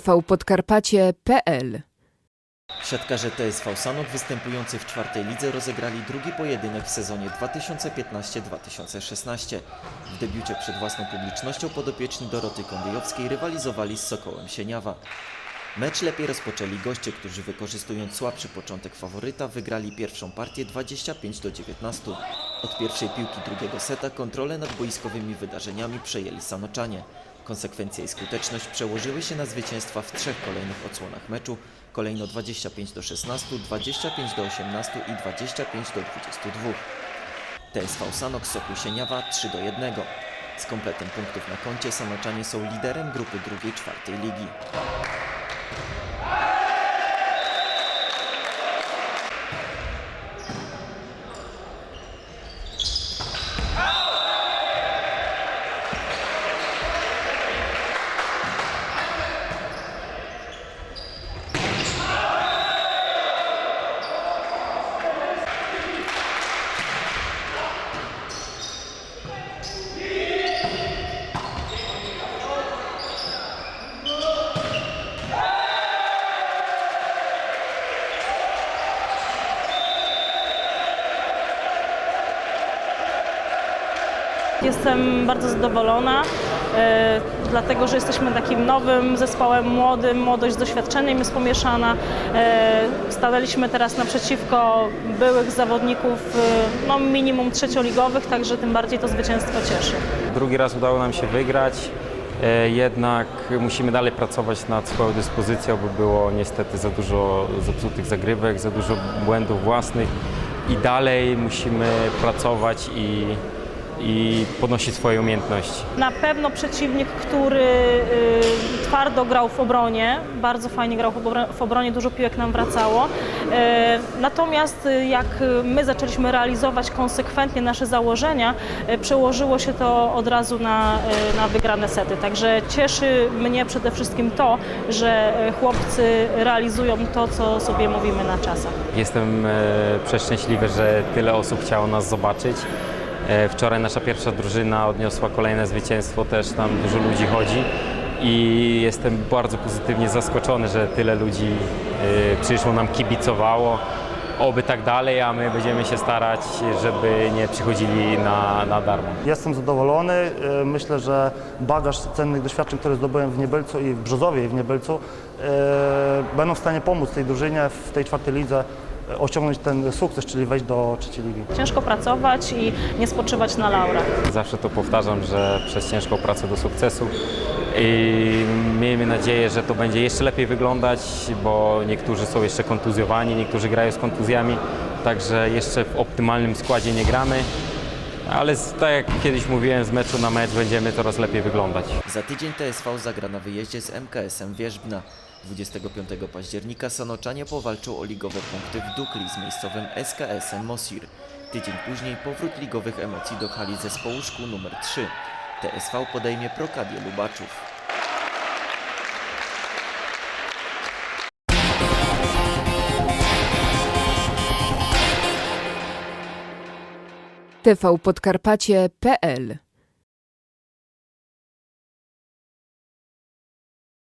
tvpodkarpacie.pl Siatkarze TSV Sanok występujący w czwartej lidze rozegrali drugi pojedynek w sezonie 2015-2016. W debiucie przed własną publicznością podopieczni Doroty Kondyjowskiej rywalizowali z Sokołem Sieniawa. Mecz lepiej rozpoczęli goście, którzy wykorzystując słabszy początek faworyta wygrali pierwszą partię 25 do 19. Od pierwszej piłki drugiego seta kontrolę nad boiskowymi wydarzeniami przejęli Sanoczanie. Konsekwencje i skuteczność przełożyły się na zwycięstwa w trzech kolejnych odsłonach meczu, kolejno 25 do 16, 25 do 18 i 25 do 22. TSV Sanok Sokół Sieniawa 3 do 1. Z kompletem punktów na koncie Sanoczanie są liderem grupy drugiej czwartej ligi. Jestem bardzo zadowolona, e, dlatego że jesteśmy takim nowym zespołem młodym, młodość z doświadczeniem jest pomieszana. E, stanęliśmy teraz naprzeciwko byłych zawodników e, no, minimum trzecioligowych, także tym bardziej to zwycięstwo cieszy. Drugi raz udało nam się wygrać, jednak musimy dalej pracować nad swoją dyspozycją, bo było niestety za dużo zepsutych zagrywek, za dużo błędów własnych i dalej musimy pracować i, i podnosić swoje umiejętności. Na pewno przeciwnik, który y, twardo grał w obronie, bardzo fajnie grał w obro- w obronie, dużo piłek nam wracało. E, Natomiast y, jak y, my zaczęliśmy realizować konsekwentnie nasze założenia, y, przełożyło się to od razu na, y, na wygrane sety. Także cieszy mnie przede wszystkim to, że y, chłopcy realizują to, co sobie mówimy na czasach. Jestem e, przeszczęśliwy, że tyle osób chciało nas zobaczyć. E, Wczoraj nasza pierwsza drużyna odniosła kolejne zwycięstwo, też tam dużo ludzi chodzi i jestem bardzo pozytywnie zaskoczony, że tyle ludzi e, przyszło nam kibicowało. Oby tak dalej, a my będziemy się starać, żeby nie przychodzili na, na darmo. Jestem zadowolony. E, Myślę, że bagaż cennych doświadczeń, które zdobyłem w Niebelcu i w Brzozowie i w Niebelcu, będą w stanie pomóc tej drużynie w tej czwartej lidze osiągnąć ten sukces, czyli wejść do trzeciej ligi. Ciężko pracować i nie spoczywać na laurach. Zawsze to powtarzam, że przez ciężką pracę do sukcesu i miejmy nadzieję, że to będzie jeszcze lepiej wyglądać, bo niektórzy są jeszcze kontuzjowani, niektórzy grają z kontuzjami, także jeszcze w optymalnym składzie nie gramy, ale z- tak jak kiedyś mówiłem, z meczu na mecz będziemy coraz lepiej wyglądać. Za tydzień TSV zagra na wyjeździe z MKS-em Wierzbna. 25 października Sanoczanie powalczą o ligowe punkty w Dukli z miejscowym SKS-em Mosir. Tydzień później powrót ligowych emocji do hali zespołu szkół nr 3. TSV podejmie Prokadię Lubaczów. tvpodkarpacie.pl